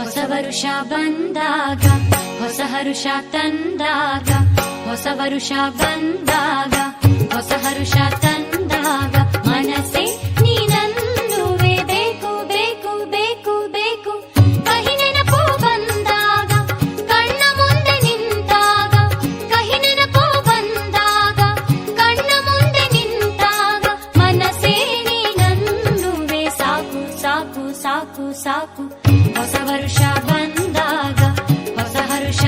ವರುಷ ಬಂದಾಗ, ಹೊಸ ಹರುಷ ತಂದಾಗ, ಹೊಸ ವರುಷ ಬಂದಾಗ, ಹೊಸ ಹರುಷ ತಂದಾಗ ಮನಸ್ಸೇ ನೀನನ್ನುವೆ ಬೇಕು ಬೇಕು ಬೇಕು ಬೇಕು. ಕಹಿ ನೆನಪು ಬಂದಾಗ, ಕಣ್ಣ ಮುಂದೆ ನಿಂತಾಗ, ಕಹಿ ಬಂದಾಗ, ಕಣ್ಣ ಮುಂದೆ ನಿಂತಾಗ ಮನಸ್ಸೇ ನೀನನ್ನುವೆ ಸಾಕು ಸಾಕು ಸಾಕು ಸಾಕು. ಹೊಸ ವರುಷ ಬಂದಾಗ ಹೊಸ ಹರುಷ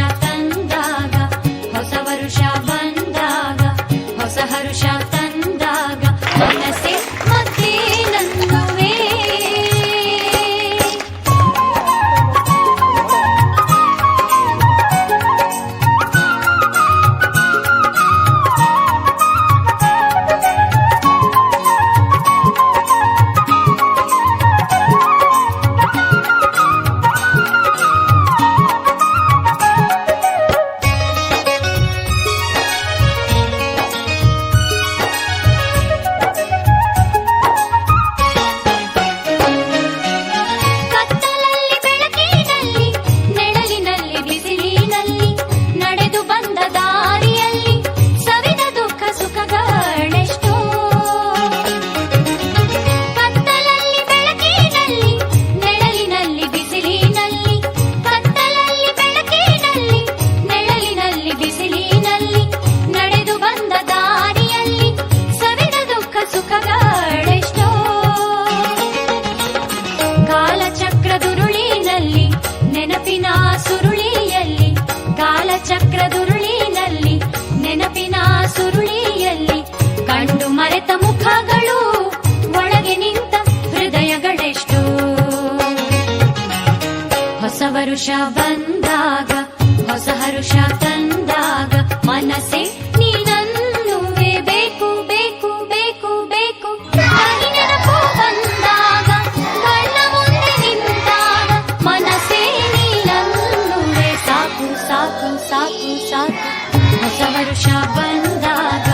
ಚಕ್ರದುರುಳಿನಲ್ಲಿ ನೆನಪಿನ ಸುರುಳಿಯಲ್ಲಿ ಕಂಡು ಮರೆತ ಮುಖಗಳು ಒಳಗೆ ನಿಂತ ಹೃದಯಗಳೆಷ್ಟು. ಹೊಸ ವರುಷ ಬಂದಾಗ ಹೊಸ ಹರುಷ साधु साधु साथ बसवर्षा बन्दा